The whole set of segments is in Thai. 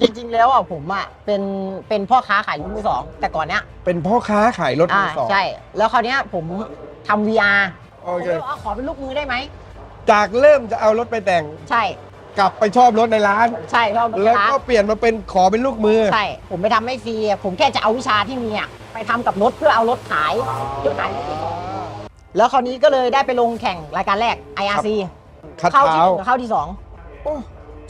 จริงๆ แล้วอะผมอะเป็นเป็นพ่อค้าขายรถมือสองแต่ก่อนเนี้ยเป็นพ่อค้าขายรถมือ่าอสองใช่ แล้วคราวเนี้ยผมทำ VR โอผมเคก็เลยบอกว่าขอเป็นลูกมือได้ไหมจากเริ่มจะเอารถไปแต่ง ใช่กลับไปชอบรถในร้าน ใช่ชอบรถแล้วค้าก็เปลี่ยนมาเป็นขอเป็นลูกมือ ใช่ผมไปทำไม่ฟรีอะผมแค่จะเอาวิชาที่มีอะไปทำกับรถเพื่อเอารถขายเพื่อขายรถมือสองแล้วคราวนี้ก็เลยได้ไปลงแข่งรายการแรก IRC คัดเข้าที่เท้าหนึ่งกับเข้าที่สองโอ้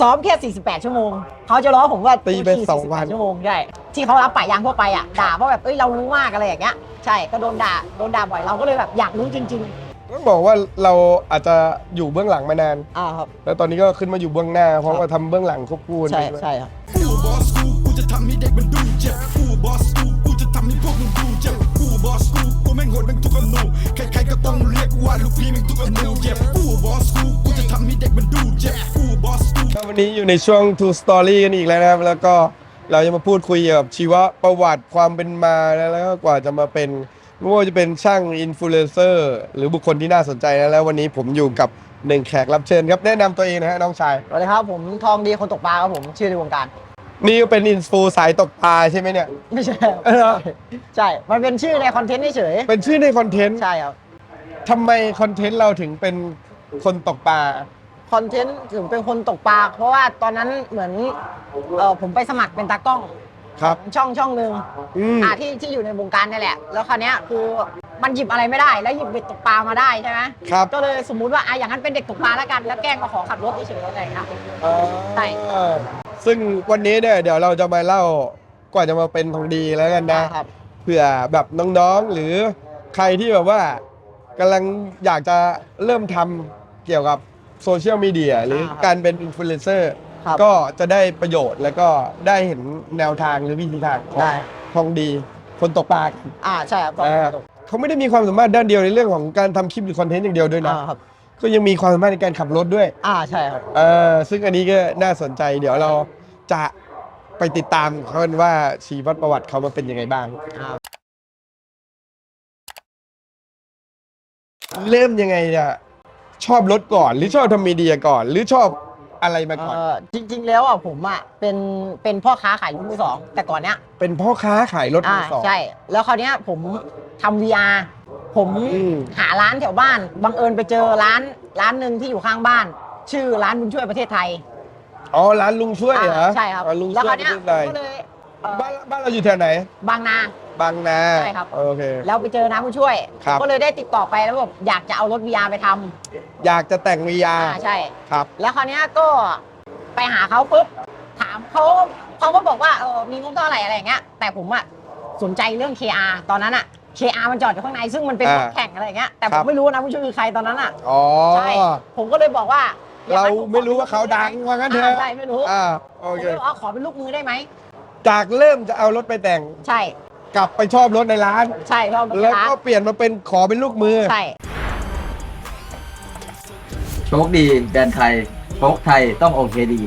ซ้อมแค่ 48 ชั่วโมง เขาจะล้อผมว่าตีไปขี่สองวัน 48ชั่วโมงใช่ที่เขารับป่ายางทั่วไปอะด่าเพราะแบบเอ้ยเรารู้มากอะไรอย่างเงี้ยใช่ก็โดนด่าโดนด่าบ่อยเราก็เลยแบบอยากรู้จริงต้องบอกว่าเราอาจจะอยู่เบื้องหลังมานาน ๆอ่าครับ แล้วตอนนี้ก็ขึ้นมาอยู่เบื้องหน้า เพราะว่าทำเบื้องหลังควบคู่กันใช่ไปด้วย ใช่ครับ กูบอสกูกูจะทำให้เด็กมันดูเจ็บกูบอสกูกูจะทำให้พวกมึงดูเจ็บกูบอสกูกูแม่งโหดแม่งทุกอนูใครๆก็ต้องเรียกว่าลูกพี่แม่งทุกอนูเจ็บกูบอสกูกูจะทำให้เด็กมันดูเจ็บ นนี้อยู่ในช่วง Two Story กันอีกแล้วนะครับ แล้วก็เราจะมาพูดคุยเกี่ยวกับชีวประวัติความเป็นมาแล้วก็กว่าจะมาเป็นไม่ว่าจะเป็นช่างอินฟลูเอนเซอร์หรือบุคคลที่น่าสนใจนะแล้ววันนี้ผมอยู่กับหนึ่งแขกรับเชิญครับแนะนำตัวเองนะฮะน้องชาย สวัสดีครับผมทองดีคนตกปลาครับผมชื่อในวงการ นี่ก็เป็นอินฟูสายตกปลาใช่ไหมเนี่ย ไม่ใช่เออ ใช่ มันเป็นชื่อในคอนเทนต์เฉยเป็นชื่อในคอนเทนต์ๆใช่ครับ ทำไมคอนเทนต์เราถึงเป็นคนตกปลา คอนเทนต์ถึงเป็นคนตกปลาเพราะว่าตอนนั้นเหมือนเออผมไปสมัครเป็นตากล้องครับ ช่องช่องหนึ่งอืม อ่าที่ที่อยู่ในวงการนี่แหละ แล้วคราวเนี้ยคือมันหยิบอะไรไม่ได้ แล้วหยิบเบ็ดตกปลามาได้ใช่ไหมครับ ก็เลยสมมุติว่าอะอย่างนั้นเป็นเด็กตกปลาแล้วกัน แล้วแกล้งมาขอขับรถเฉยๆอะไรอย่างเงี้ย ใช่อ่าซึ่งวันนี้เนี่ยเดี๋ยวเราจะมาเล่ากว่าจะมาเป็นทองดีแล้วกันนะครับ เผื่อแบบน้องๆ หรือใครที่แบบว่ากำลังอยากจะเริ่มทำเกี่ยวกับ โซเชียลมีเดียหรือครับการเป็นอินฟลูเอนเซอร์ครับก็จะได้ประโยชน์แล้วก็ได้เห็นแนวทางหรือวิธีทางของได้ทองดีคนตกปลาอ่าใช่ครับอ่าเขาไม่ได้มีความสามารถด้านเดียวในเรื่องของการทำคลิปหรือคอนเทนต์อย่างเดียวด้วยนะ อ่าครับ ก็ยังมีความสามารถในการขับรถด้วย อ่าใช่ครับ เออซึ่งอันนี้ก็น่าสนใจ เดี๋ยวเราจะไปติดตามเขากันว่าชีวประวัติเขามาเป็นยังไงบ้าง อ่า เริ่มยังไงเนี่ย ชอบรถก่อน หรือชอบทำมีเดียก่อน หรือชอบอะไรมาก่อน เออจริง ๆ แล้วอะผมอะเป็นเป็นพ่อค้าขายรถมือสองแต่ก่อนเนี้ยเป็นพ่อค้าขายรถมือ่าอสอง ใช่ แล้วคราวเนี้ยผมทำ VR ผมอืม หาร้านแถวบ้านบังเอิญไปเจอร้านร้านหนึ่งที่อยู่ข้างบ้าน ชื่อร้านบุญช่วยประเทศไทยอ๋อร้านลุงช่วยเหรออ่าใช่ครับอ๋อลุงแล้วช่ควรายวปเนี้ระยเทศไทยก็เลยเอ่อบ้านบ้านเราอยู่แถวไหน บางนา บางนาใช่ครับ โอเค แล้วไปเจอน้ำผู้ช่วย ครับ ก็เลยได้ติดต่อไปแล้วบอกอยากจะเอารถ VR ไปทำอยากจะแต่งวีอาอ่าใช่ ครับ แล้วคราวเนี้ยก็ไปหาเขาปุ๊บถามเขาเขาก็บอกว่าเออมีงบเท่าไหร่อะไรอย่างเงี้ยแต่ผมอะสนใจเรื่อง KR ตอนนั้นอะ KR มันจอดอยู่ข้างในซึ่งมันเป็นรถอ่าแข่งอะไรอย่างเงี้ยแต่ผครัมบ ไม่รู้นะผู้ช่วยคือใครตอนนั้นอะอ๋อ ใช่ผมก็เลยบอกว่าอย่เรางนั้นผขอไม่รู้ว่าเขาดังว่างั้นเถอ่าอะใช่ไม่รู้อ่าผโอมเคก็เลยบอกว่าขอเป็นลูกมือได้ไหมจากเริ่มจะเอารถไปแต่ง ใช่ กลับไปชอบรถในร้าน ใช่ชอบรถแล้วร้านก็เปลี่ยนมาเป็นขอเป็นลูกมือ ใช่ โชคดีแดนไทยโชคไทยต้องโอเคดี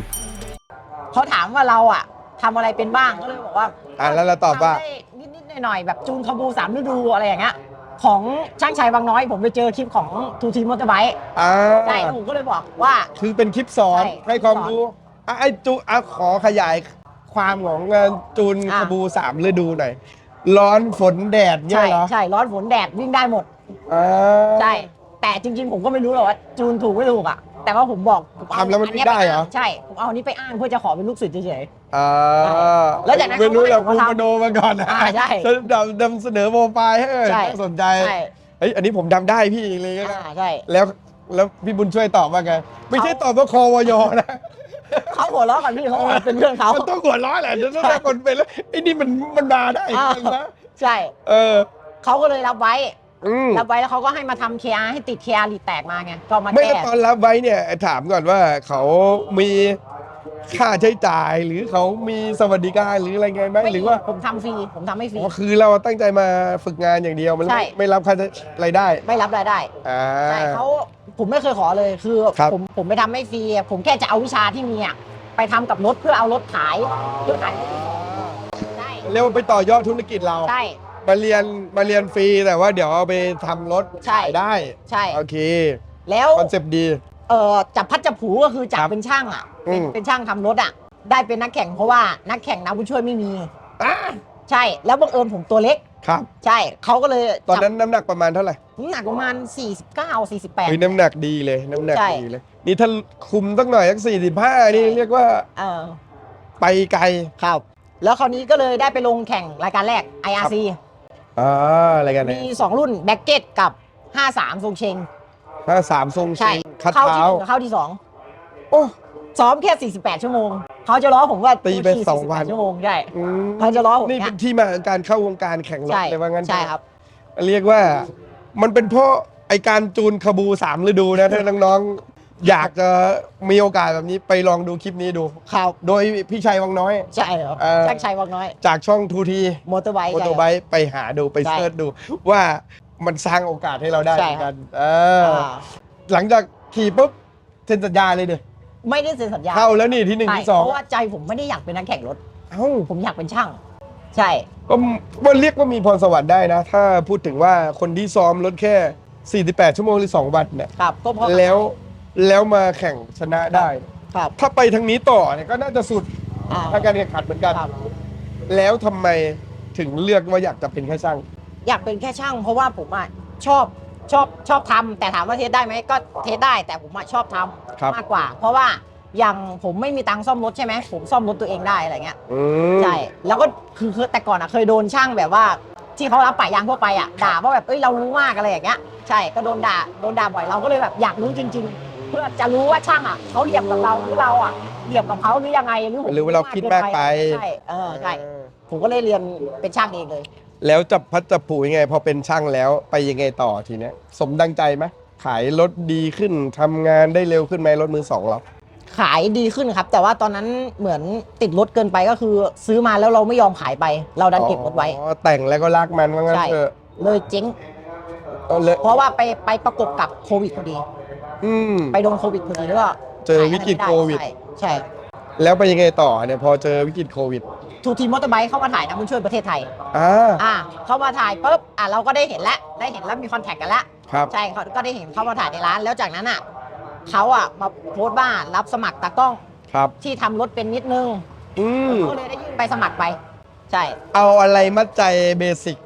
เขาถามว่าเราอะทำอะไรเป็นบ้างก็เลยบอกว่าอะแล้วเราตอบว่า ทำได้นิดๆหน่อยๆแบบจูนคาบูสามฤดูอะไรอย่างเงี้ยของช่างชัยบางน้อย ผมไปเจอคลิปของทูทีมอเตอร์ไบค์อ่าใช่แล้วผมก็เลยบอกว่า คือเป็นคลิปสอนใช่ให้ความรู้อะไอ้จูอะขอขยายความของงานจูนอะ ขบูสามฤดูหน่อย ร้อนฝนแดดเนี่ใช่ยเหรอใช่ร้อนฝนแดดวิ่งได้หมด อ่า ใช่ แต่จริง ๆ ผมก็ไม่รู้หรอกว่าจูนถูกไม่ถูกอะ แต่ว่าผมบอกผมเอาทำแล้วมันอัวิ่งได้เหรอปางใช่ ผมเอาอันนี้ไปอ้างเพื่อจะขอเป็นลูกศิษย์เฉย อ่าแล้วจากนั้นไม่รู้แหละเขาคุณก็ให้ผมมโนมาก่อนนะอ่าใช่จะนำนำเสนอโปรไฟล์ให้เออใช่ น่าสนใจๆใช่เฮ้ยอันนี้ผมทำได้พี่เลยก็อ่าได้ใช่ แล้วแล้วพี่บุญช่วยตอบว่าไง ไม่ใช่ตอบว่าคอวยนะ เขาหัวเราะกันพี่เขาบอกว่าเป็นเรื่องเขามันต้องหัวเร้อยแหละถ้าถ้าคนเป็นแล้วไอ้นี่มันมันมาได้อ่านะใช่เออเขาก็เลยรับไว้ อืมรับไว้แล้วเขาก็ให้มาทำ KR ให้ติด KR รีแตกมาไงก็มาไม่แก้ แล้วตอนรับไว้เนี่ย ถามก่อนว่าเขามีค่าใช้จ่ายหรือเขามีสวัสดิการหรืออะไรไงไหมไม่หรือว่าผมทำฟรีผมทำไม่ฟรี อ๋อคือเราตั้งใจมาฝึกงานอย่างเดียวมันใช่ ไม่ไม่รับค่าใช้รายได้ไม่รับรายได้อ่า ใช่เขา ผมไม่เคยขอเลยคือครับ ผมผมไม่ทำไม่ฟรีผมแค่จะเอาวิชาที่มีอะไปทำกับรถเพื่อเอารถขายเพื่อขายใช่เรียกว่าไปต่อยอดธุรกิจเรา ใช่ มาเรียนมาเรียนฟรีแต่ว่าเดี๋ยวเอาไปทำรถใช่ ขายได้ ใช่ โอเคแล้ว คอนเซปต์ดี เออจับพัดจับผูก็คือจับครับเป็นช่างอะเป็นอืม เป็นช่างทำรถอะ ได้เป็นนักแข่งเพราะว่านักแข่งนักผู้ช่วยไม่มี อะใช่ แล้วบังเอิญผมตัวเล็ก ครับ ใช่เขาก็เลยตอนนั้นน้ำหนักประมาณเท่าไหร่น้ำหนักประมาณ 49 48เฮ้ยน้ำหนักดีเลย น้ำหนักใช่ดีเลย นี่ถ้าคุมตั้งหน่อยสักสี่สิบห้านี่เรียกว่าเออไปไกลครับ แล้วคราวนี้ก็เลยได้ไปลงแข่งรายการแรก IRC อ่าอะไรกันเนี่มีย2รุ่นแบ็กเก็ตกับ 53 ทรงเชงห้าสามทรงใช่เชงคัดเข้าเท้าที่หนึ่งกับเข้าที่โอ้2ซ้อมแค่ 48 ชั่วโมง เขาจะล้อผมว่าตีไปขี่สองวัน48ชั่วโมงใช่อืมเขาจะล้อผมนี่เนี่เป็ยนที่มาของการเข้าวงการแข่งรถใช่เลยว่างั้นใช่ครับ เรียกว่า มันเป็นเพราะไอการจูนขบูสามฤดูนะถ้าน้องๆ อยากจะมีโอกาสแบบนี้ไปลองดูคลิปนี้ดู ครับ โดยพี่ชัยวังน้อย ใช่ครับเออแจ็คชัยวังน้อย จากช่องทูทีมอเตอร์ไบค์มอเตอร์ไบค์ไปหาดูไปใช่เสิร์ชดู ว่ามันสร้างโอกาสให้เราได้ใช่ เหมือนกันเอใช่ออ่าหลังจากขี่ปุ๊บเซ็นสัญญาเลยเด้ ไม่ได้เซ็นสัญญาเข้าแล้วนี่ที่หนึ่งใช่ที่สองเพราะว่าใจผมไม่ได้อยากเป็นนักแข่งรถ เอ้าผมอยากเป็นช่าง ใช่ก็ว่าเรียกว่ามีพรสวรรค์ได้นะ ถ้าพูดถึงว่าคนที่ซ้อมรถแค่ 48 ชั่วโมงหรือ 2 วันเนี่ยครับก็เพราะแล้วแล้วมาแข่งชนะได้ครับถ้าไปทางนี้ต่อเนี่ยก็น่าจะสุดอ่าทางการแข่งขันเหมือนกันครับแล้วทำไมถึงเลือกว่าอยากจะเป็นแค่ช่าง อยากเป็นแค่ช่าง เพราะว่าผมอะชอบ ชอบชอบทำแต่ถามว่าเทสได้ไหมก็เทสได้แต่ผมอะชอบทำครับ มากกว่า เพราะว่าอย่างผมไม่มีตังค์ซ่อมรถใช่ไหมผมซ่อมรถตัวเองได้อะไรเงี้ยอืม ใช่แล้วก็คือคือแต่ก่อนอะเคยโดนช่างแบบว่า ที่เขารับป่ายางทั่วไปอะด่าว่าแบบเอ้ยเรารู้มากอะไรอย่างเงี้ยใช่ก็โดนด่าโดนด่าบ่อยเราก็เลยแบบอยากรู้จริง ๆ เพื่อจะรู้ว่าช่างอะเขาเหลี่ยมกับเราหรือเราอะเหลี่ยมกับเขาหรือยังไงหรือผมหรือว่าเราคิดมากไป ใช่เออใช่ผมก็เลยเรียนเป็นช่างเองเลย แล้วจับพัดจับผูยังไง พอเป็นช่างแล้วไปยังไงต่อทีเนี้ยสมดังใจไหมขายรถดีขึ้นทำงานได้เร็วขึ้นไหมรถมือสองเรา ขายดีขึ้นครับ แต่ว่าตอนนั้นเหมือนติดรถเกินไปก็คือซื้อมาแล้วเราไม่ยอมขายไป เราดันเก็บรถไว้ อ๋อแต่งแล้วก็รักมันว่างั้นใช่ เถอะเลยเจ๊ง เอาเลยเพราะว่าไปไปประกบกับโควิดพอดี อืม ไปโดนโควิดพอดีแล้วก็เจอวิกฤตขายอะไรไม่ไโควิด ใช่ใช่ แล้วไปยังไงต่อเนี่ยพอเจอวิกฤตโควิด ทูทีมอเตอร์ไบค์เข้ามาถ่ายนะคุณช่วยประเทศไทย อ่า อ่าเข้ามาถ่ายปุ๊บอะเราก็ได้เห็นแล้วได้เห็นแล้วมีคอนแทคกันแล้วครับ ใช่เขาก็ได้เห็นเข้ามาถ่ายในร้าน แล้วจากนั้นอะเขาอะมาโพสต์ว่ารับสมัครตากล้องครับ ที่ทำรถเป็นนิดนึงอืม ก็เลยได้ยื่นไปสมัครไป ใช่ เอาอะไรมัดใจเบสิก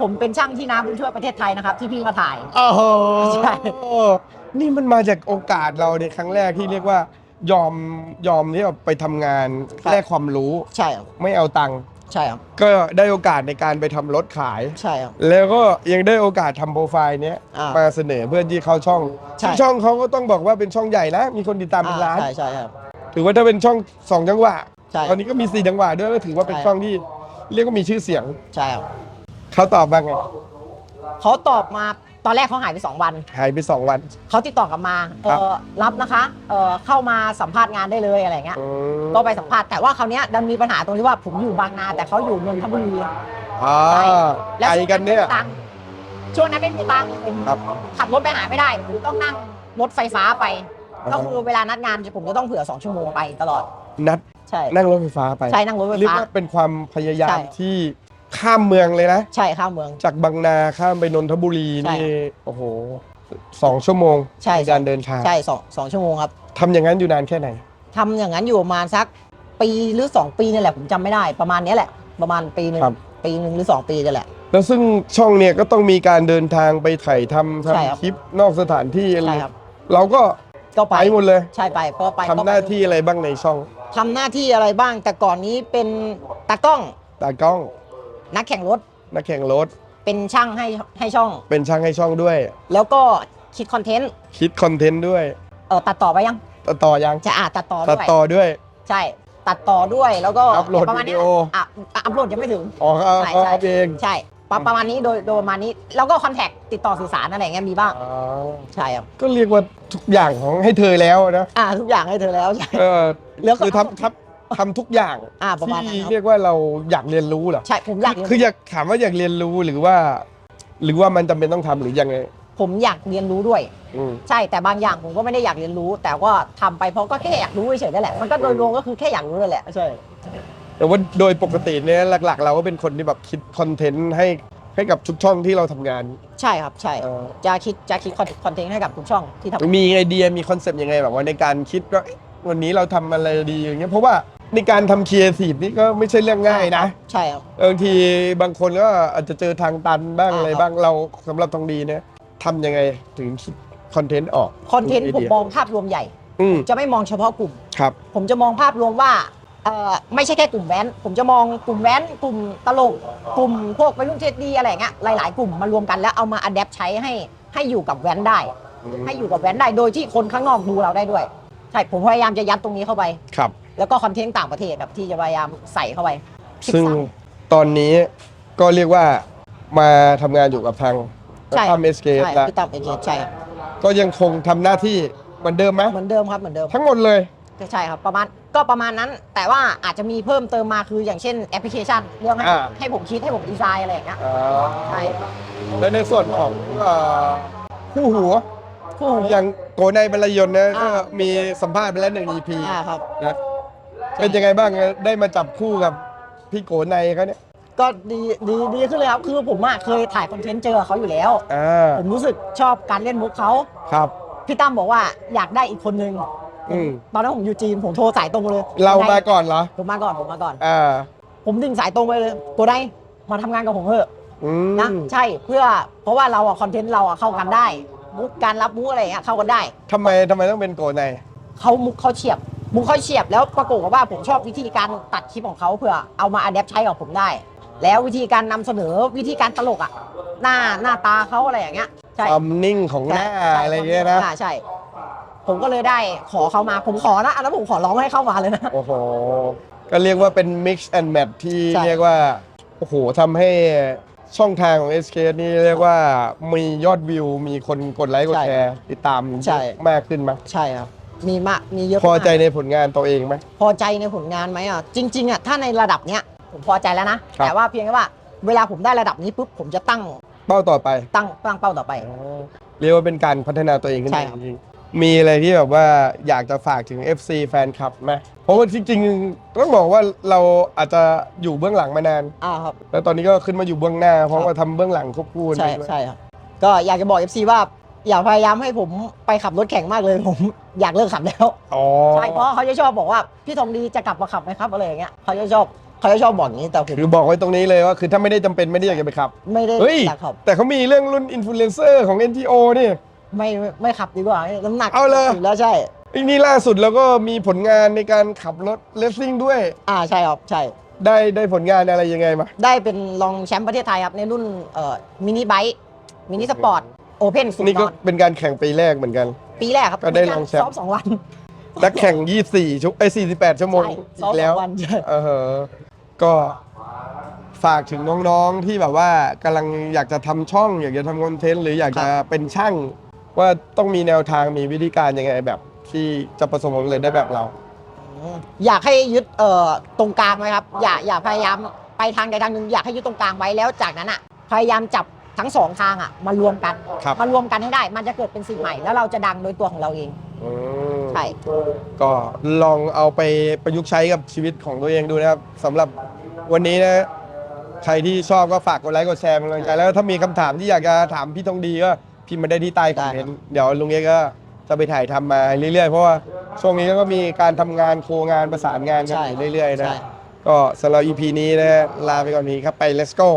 ผมเป็นช่างที่น้ำบุญช่วยประเทศไทยนะครับ ที่พี่มาถ่าย โอ้โหใช่ นี่มันมาจากโอกาสเราในครั้งแรกที่เรียกว่า ยอมยอมที่แบบไปทำงานแลกความรู้ใช่ครับไม่เอาตังค์ใช่ครับก็ได้โอกาสในการไปทำรถขาย ใช่ครับ แล้วก็ยังได้โอกาสทำโปรไฟล์เนี้ยอ่ามมาเสนอเพื่อนที่เขาช่องใช่ ซึ่งช่องเขาก็ต้องบอกว่าเป็นช่องใหญ่นะ มีคนติดตามเป็นล้านใช่ใช่ครับ ถือว่าถ้าเป็นช่องสองจังหวะ ใช่ ตอนนี้ก็มีสี่จังหวะด้วยก็ถือว่าเป็นใช่ช่องที่เรียกว่ามีชื่อเสียง ใช่ครับเขาตอบว่าไง เขาตอบมา ตอนแรกเขาหายไปสองวัน หายไปสองวัน เขาติดต่อกลับมาเอครับ อรับนะคะเออเข้ามาสัมภาษณ์งานได้เลยอะไรเงี้ยอืมก็ไปสัมภาษณ์แต่ว่าคราวเนี้ยดันมีปัญหาตรงที่ว่าผมอยู่บางนา แต่เขาอยู่นนทบุรี อ่าใช่ไกลกันเนี่ยช่วงนั้นไม่มีตังค์ผมครับ ขับรถไปหาไม่ได้ผมต้องนั่งรถไฟฟ้าไปอ่าก็คือเวลานัดงานผมจะต้องเผื่อ2ชั่วโมงไปตลอด นัดใช่นั่งรถไฟฟ้าไปใช่นั่งรถไฟเรียกฟ้า ว่าเป็นความพยายาใช่ มที่ ข้ามเมืองเลยนะ ใช่ข้ามเมือง จากบางนาข้ามไปนนทบุรีใช่ นี่โอ้โหสองชั่วโมงใช่การเดินทางใช่สองสองชั่วโมงครับทำอย่างนั้นอยู่นานแค่ไหน ทำอย่างนั้นอยู่ประมาณสักปีหรือ 2 ปีนี่แหละผมจำไม่ได้ประมาณเนี้ยแหละ ประมาณปีหนึ่งครับ ปีหนึ่งหรือ 2 ปีนี่แหละ แล้วซึ่งช่องเนี่ยก็ต้องมีการเดินทางไปถ่ายทำใช่ครับ ทำคลิปนอกสถานที่อะไรใช่ครับเราก็ก็ไปไปหมดเลยใช่ไปก็ไปทำหน้าที่อะไรบ้างในช่องทำหน้าที่อะไรบ้างแต่ก่อนนี้เป็นตากล้องตากล้อง นักแข่งรถนักแข่งรถ เป็นช่างให้ให้ช่อง เป็นช่างให้ช่องด้วย แล้วก็คิดคอนเทนต์คิดคอนเทนต์ด้วยเออตัดต่อไปยังตัดต่อยังจะอะตัดต่อตัดด้วยต่อด้วย ใช่ ตัดต่อด้วยแล้วก็อัพโหลดประมาณวิดีนี้โออะอะอัพโหลดยังไม่ถึง อ๋อเอาใช่เอาใช่เอาเองใช่ประประมาณนี้โดยโดยประมาณนี้แล้วก็คอนแทคติดต่อสื่อสารอะไรอย่างเงี้ยมีบ้างอ๋อใช่ครับก็เรียกว่าทุกอย่างของให้เธอแล้วนะอ่าทุกอย่างให้เธอแล้วใช่ เออแล้วก็ คือทำทำ ทำทุกอย่างอ่าประมาณนั้นที่ครับเรียกว่าเราอยากเรียนรู้เหรอใช่ผมอยากเรียนคืออยากถามว่าอยากเรียนรู้หรือว่า หรือว่ามันจำเป็นต้องทำหรือยังไงผมอยากเรียนรู้ด้วย อืม ใช่แต่บางอย่างผมก็ไม่ได้อยากเรียนรู้ แต่ว่าทำไปเพราะก็แค่อยากรู้เฉยๆนั่นแหละมันก็โดยรวมก็คือแค่อยากรู้นั่นแหละใช่ แต่ว่าโดยปกติเนี่ยหลัก ๆ เราก็เป็นคนที่แบบคิดคอนเทนต์ให้ให้กับทุกช่องที่เราทำงานใช่ครับใช่เออจะคิดจะคิดคอนเทนต์ให้กับทุกช่องที่ทำ มีไอเดียมีคอนเซปต์ยังไงแบบว่าในการคิดว่าเอ๊ะวันนี้เราทำอะไรดีอย่างเงี้ยเพราะว่า ในการทำครีเอทีฟนี่ก็ไม่ใช่เรื่องง่ายนะใช่ครับ บางทีบางคนก็อาจจะเจอทางตันบ้างอ่า อะไรครับบ้างเราสำหรับทองดีเนี่ยทำยังไงถึงคิดคอนเทนต์ออกคอนเทนต์ไผมมองภาพรวมใหญ่ อืมจะไม่มองเฉพาะกลุ่ม ครับผมจะมองภาพรวมว่าเอ่อไม่ใช่แค่กลุ่มแว้น ผมจะมองกลุ่มแว้น กลุ่มตลก กลุ่มพวกวัยรุ่นเทศดีอะไรอย่างเงี้ยหลาย ๆ กลุ่มมารวมกันแล้วเอามาอัดแอปใช้ให้ให้อยู่กับแว้นได้ ให้อยู่กับแว้นได้โดยที่คนข้างนอกดูเราได้ด้วย ใช่ผมพยายามจะยัดตรงนี้เข้าไป ครับ แล้วก็คอนเทนต์ต่างประเทศแบบที่จะพยายามใส่เข้าไปซึ่ง13ตอนนี้ก็เรียกว่ามาทำงานอยู่กับทางใช่ทำเอสเกใช่แล้วพี่ตั้มเอเจใช่ครับก็ยังคงทำหน้าที่เหมือนเดิมไหมเหมือนเดิมครับเหมือนเดิม ทั้งหมดเลยใช่ครับประมาณก็ประมาณนั้น แต่ว่าอาจจะมีเพิ่มเติมมาคืออย่างเช่นแอปพลิเคชันเรื่องให้อ่า ให้ผมคิดให้ผมดีไซน์อะไรอย่างเงี้ยอ่าใช่แล้วในส่วนของเอ่อคู่หูคู่หู อย่างโกในบรรยนต์นะอ่าก็มีสัมภาษณ์ไปแล้วหนึ่ง EP อ่าครับ นะ เป็นยังไงบ้างได้มาจับคู่กับพี่โกในเขาเนี่ย ก็ดีดีดีขึ้นเลยครับ คือผมอะเคยถ่ายคอนเทนต์เจอเขาอยู่แล้ว อ่า ผมรู้สึกชอบการเล่นมุกเขาครับ พี่ตั้มบอกว่าอยากได้อีกคนนึงอืม ตอนนั้นผมอยู่จีนผมโทรสายตรงเลยเรามาได้ก่อนเหรอ ผมมาก่อนผมมาก่อน อ่า ผมดิ่งสายตรงไปเลยโกได้มาทำงานกับผมเถอะ อืมนะใช่เพื่อเพราะว่าเราอะคอนเทนต์เราอะเข้ากันได้มุกการรับมุกอะไรอย่างเงี้ยเข้ากันได้ ทำไมทำไมต้องเป็นโกใน เขามุกเขาเฉียบ มุกเขาเฉียบแล้วปรากฏว่าผมชอบวิธีการตัดคลิปของเขาเพื่อเอามาอัดแอปใช้กับผมได้ แล้ววิธีการนำเสนอวิธีการตลกอะหน้าหน้าตาเขาอะไรอย่างเงี้ยใช่ความนิ่งของหน้าใช่อะไรเงี้ยนะอ่าใช่ ผมก็เลยได้ขอเขามาผมขอนะอันนั้นผมขอร้องให้เข้ามาเลยนะโอ้โหก็เรียกว่าเป็น mix and match ที่ใช่เรียกว่าโอ้โหทำให้ช่องทางของ SK นี่เรียกว่ามียอดวิว มีคนกดไลค์กดแชร์ติดตามใช่มากขึ้นไหมใช่ครับ มีมากมีเยอะพอใจมากในผลงานตัวเองไหมพอใจในผลงานไหมอะจริงๆอะถ้าในระดับเนี้ยผมพอใจแล้วนะครับแต่ว่าเพียงแค่ว่า เวลาผมได้ระดับนี้ปุ๊บผมจะตั้งเป้าต่อไป ตั้งตั้งเป้าต่อไป เรียกว่าเป็นการพัฒนาตัวเองขึ้นใช่มาครับจริงๆมีอะไรที่แบบว่าอยากจะฝากถึง FC แฟนคลับไหมเพราะว่าจริงๆต้องบอกว่าเราอาจจะอยู่เบื้องหลังมานานอ่าครับแล้วตอนนี้ก็ขึ้นมาอยู่เบื้องหน้า เพราะว่าทำเบื้องหลังควบคู่กันใช่ไปด้วยใช่ครับก็อยากจะบอก FC ว่า อย่าพยายามให้ผมไปขับรถแข่งมากเลยผมอยากเลิกขับแล้วอ๋อใช่เพราะเขาจะชอบบอกว่าพี่ทองดีจะกลับมาขับไหมครับอะไรอย่างเงี้ยเขาจะชอบเขาจะชอบบอกอย่างนี้แต่ผมคือบอกไว้ตรงนี้เลยว่าคือถ้าไม่ได้จำเป็นไม่ได้อยากจะไปขับ ไม่ได้เฮ้ย อยากขับแต่เขามีเรื่องรุ่นอินฟลูเอนเซอร์ของ NGO นี่ ไม่ไม่ไม่ขับดีกว่าน้ำหนักเอาเลยถึงแล้วใช่ไอ้นี่ล่าสุดแล้วก็มีผลงานในการขับรถเลสซิ่งด้วย อ่าใช่ครับใช่ ได้ได้ผลงานอะไรยังไงมา ได้เป็นรองแชมป์ประเทศไทยครับในรุ่นเอ่อมินิไบค์มินิสปอร์ต โอเพนสุดนี่นก็อนเป็นการแข่งปีแรกเหมือนกัน ปีแรกครับก็ได้รองแชมป์ ซ้อมสองวัน นักแข่ง 24 ชั่วไอ้ย48 ชั่วโมงใช่อีซ้อมกสแล้อว งวันใช่เออก็ฝากถึงน้องๆที่แบบว่ากำลังอยากจะทำช่อง อยากจะทำคอนเทนต์หรืออยากจะเป็นช่าง ว่าต้องมีแนวทางมีวิธีการยังไงแบบ ที่จะประสบความสำเร็จได้แบบเรา อยากให้ยึดเอ่อตรงกลางไว้ครับ อย่าอย่าพยายามไปทางใดทางหนึ่งอยากให้ยึดตรงกลางไว้แล้วจากนั้นอะ พยายามจับ ทั้งสองทางอะมารวมกันครับ มารวมกันให้ได้ มันจะเกิดเป็นสิ่งใหม่ แล้วเราจะดังโดยตัวของเราเองอืมใช่ ก็ลองเอาไปประยุกต์ใช้กับชีวิตของตัวเองดูนะครับสำหรับวันนี้นะใครที่ชอบก็ฝากกดไลค์กดแชร์เป็นกำลังใจแล้วถ้ามีคำถามที่อยากจะถามพี่ทองดีก็พิมพ์มาได้ที่ใต้คอมเมนต์เดี๋ยวลุงเอกก็จะไปถ่ายทำมาเรื่อยๆ เพราะว่าช่วงนี้ก็มีการทำงานโครงานประสานงานกันใช่อยู่เรื่อยๆนะ ใช่ ก็สำหรับ EP นี้นะลาไปก่อนนี้ครับไป let's go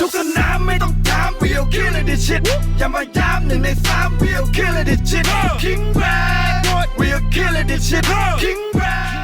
ทุกสนามไม่ต้องถาม we'll kill it this shit อย่ามาย้ำหนึ่งในสาม we'll kill it this shit King Brad we'll kill it this shit King Brad